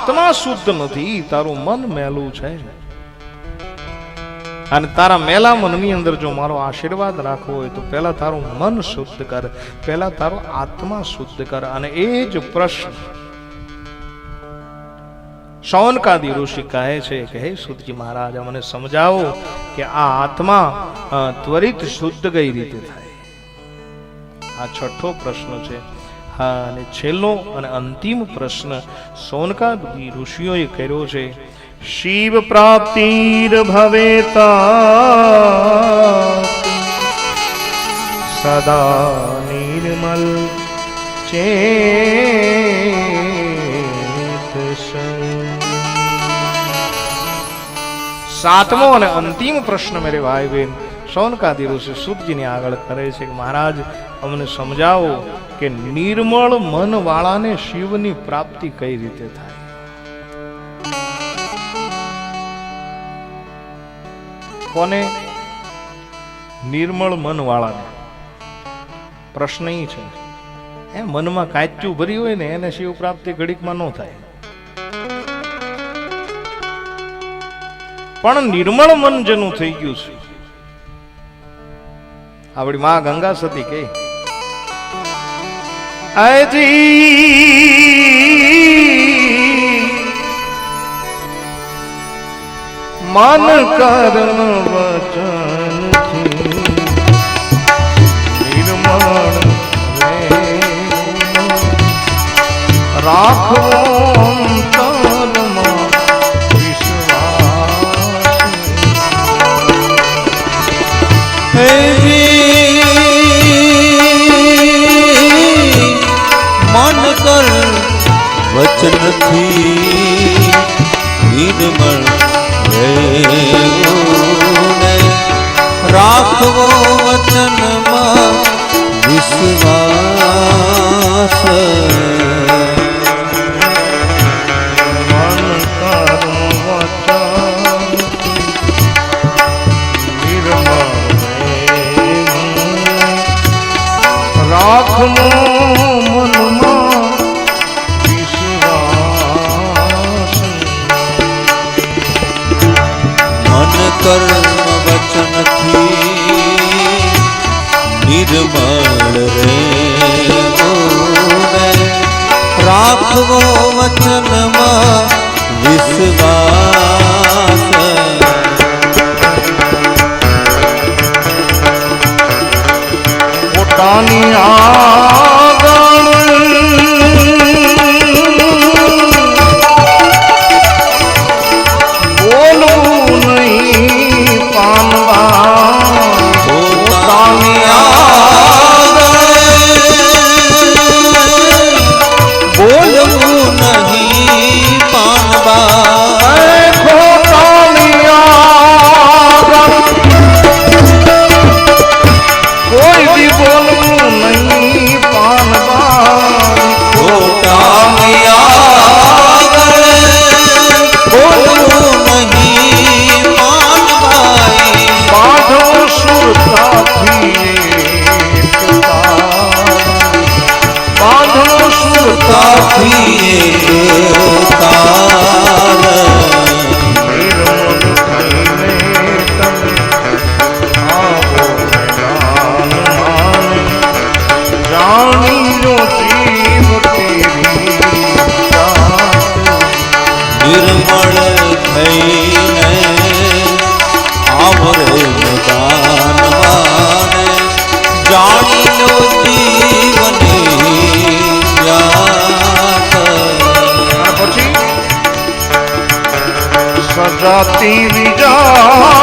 આત્મા શુદ્ધ નથી, તારું મન મેલું છે. અને તારા મેલા મનની અંદર જો મારો આશીર્વાદ રાખવો હોય, તો પહેલા તારું મન શુદ્ધ કર, પહેલા તારો આત્મા શુદ્ધ કર. અને એ જ પ્રશ્ન શૌનકાદી ઋષિ કહે છે કે, હે સુતજી મહારાજ મને સમજાવો કે આ આત્મા ત્વરિત શુદ્ધ કઈ રીતે થાય? આ છઠ્ઠો પ્રશ્ન છે. હા, અને છેલ્લો અને અંતિમ પ્રશ્ન સોનકાદી ઋષિઓએ કર્યો છે. શિવ પ્રાપ્તિર ભવેતા. સદા નિર્મલ ચેત સાતમો અને અંતિમ પ્રશ્ન મેરે ભાઈ બહેન શૌનકાદી ઋષિ સુતજીને આગળ કરે છે કે મહારાજ, અમને સમજાવો કે નિર્મળ મન વાળાને શિવની પ્રાપ્તિ કઈ રીતે થાય? કોને? નિર્મળ મન વાળાને પ્રશ્ન એ છે. એ મનમાં કાચ્યું ભર્યું હોય ને, એને શિવ પ્રાપ્તિ ઘડીકમાં ન થાય. પણ નિર્મળ મન જેનું થઈ ગયું છે. આપણી માં ગંગા સતી કે આજી મન કર્મ વચન રહેવું. નથી વિશ્વાસ પોતાની આગળ রাত্রি বিজয়